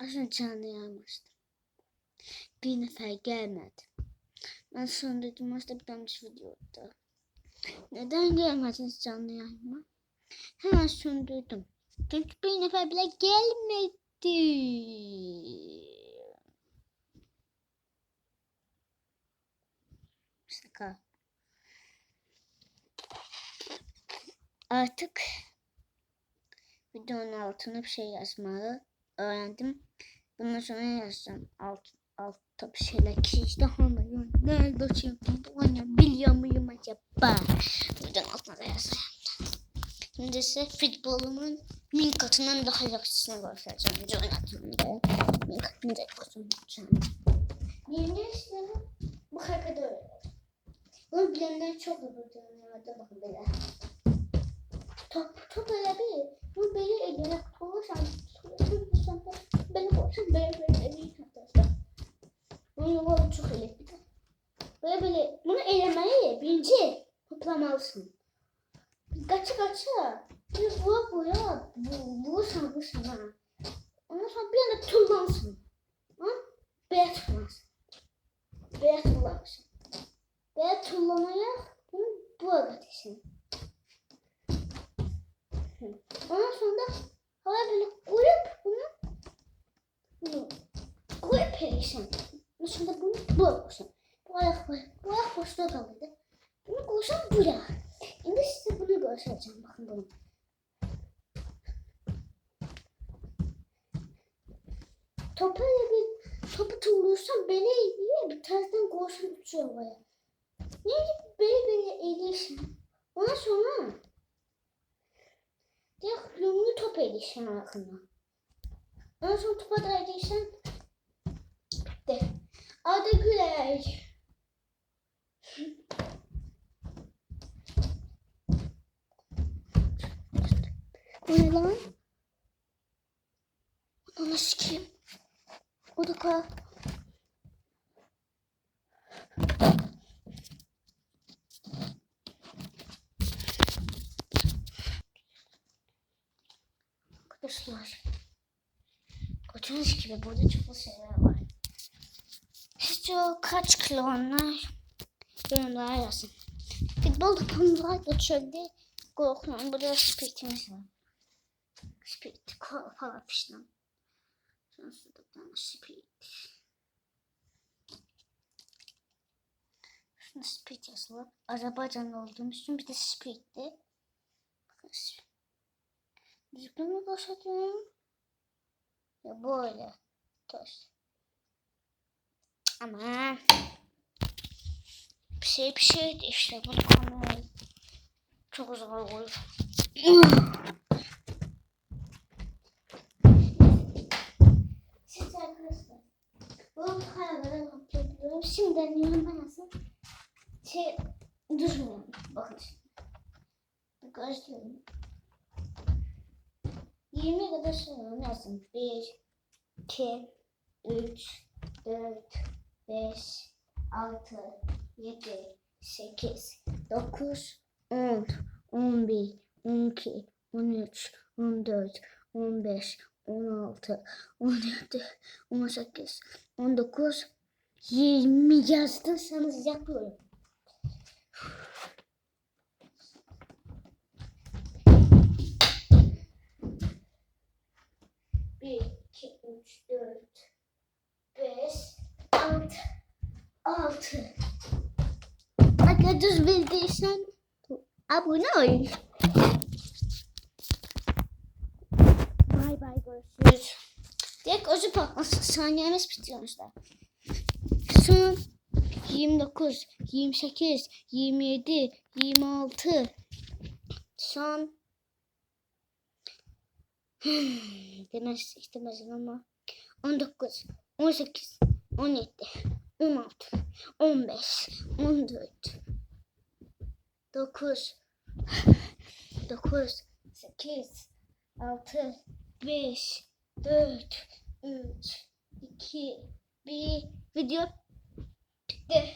Aslında canlı yaymıştım. Bir nefer gelmedi. Ben dedim aslında bir yanlış videoda. Neden gelmediniz canlı yayıma? Hemen söndürdüm. Çünkü bir nefer bile gelmedi. Şaka. Artık videonun altına bir şey yazmayı öğrendim. Bundan sonra yazacağım. Alt, altta bir şeyler ki işte hanım. Nerede çekildi? Onu biliyor muyum acaba? Videonun altına da yazacağım. Şimdi ise futbolumun min katından daha yaxşısını göstereceğim. Videonun altında. Min katından da yaxşısını göstereceğim. Birincisi bu hareketi öğrendim. Bunu bilenler çok olur dünyada bakın böyle. Top, top öyle bir. Bu böyle eline olursan, böyle olursan böyle böyle elini tutarsan. Bunu yolu çok de. Böyle böyle bunu elemeli birinci toplamalısın. Kaça kaça. Bir vura vura vurursan vurursan ha. Ondan sonra bir anda tullansın. Ha? Beyaz tullansın. Beyaz tullansın. Beyaz tullamaya bunu bu öğretirsin. Ondan sonra havaya böyle koyup bunu bunu verirsin. Sonra bunu bu olursun. Bu ayak koy. Bu ayak boşta kalırdı. Bunu koysan buraya. Şimdi size bunu göstereceğim. Bakın bunu. Topa bir topu tullursan beni eğiliyor. Bir tarzdan koysan uçuyor havaya. Niye böyle böyle eğilirsin? Ondan sonra Direkt yumru top edişen hakkında. Ondan sonra topa da edişen bitti. Arda Güler. Bu ne lan? Ananı sikeyim. O da kal. Arkadaşlar. Gördüğünüz gibi burada çok şeyler o kaç kilo onlar? Yorumlara yazın. Futbol takımlar da çölde korkuyorum. Burada spritimiz var. Spirit, falan fişten. Tane spirit. Şuna spirit yazılı. Azerbaycanlı olduğumuz için bir de spiritti. Bakın spirit. Düzgün başlatıyorum? Ya böyle. Ters. Ama bir şey bir şeydi işte bu konu. Çok zor olur. Siz arkadaşlar. Bu karaları topluyorum. Şimdi deniyorum nasıl? Şey düzgün. Bakın şimdi. Gösteriyorum. 20 kadar sayıyorum yazdım. 1, 2, 3, 4, 5, 6, 7, 8, 9, 10, 11, 12, 13, 14, 15, 16, 17, 18, 19, 20 yazdıysanız yapıyorum. Bir, iki, üç, dört, altı. Bak düz bildiysen abone ol. Bay bay görüşürüz. Direkt özü patlasın. Saniyemiz bitiyormuşlar. Son 29, 28, 27, 26. Son demez istemezdim ama 19, 18, 17, 16, 15, 14, 9, 9, 8, 6, 5, 4, 3, 2, 1 video bitti.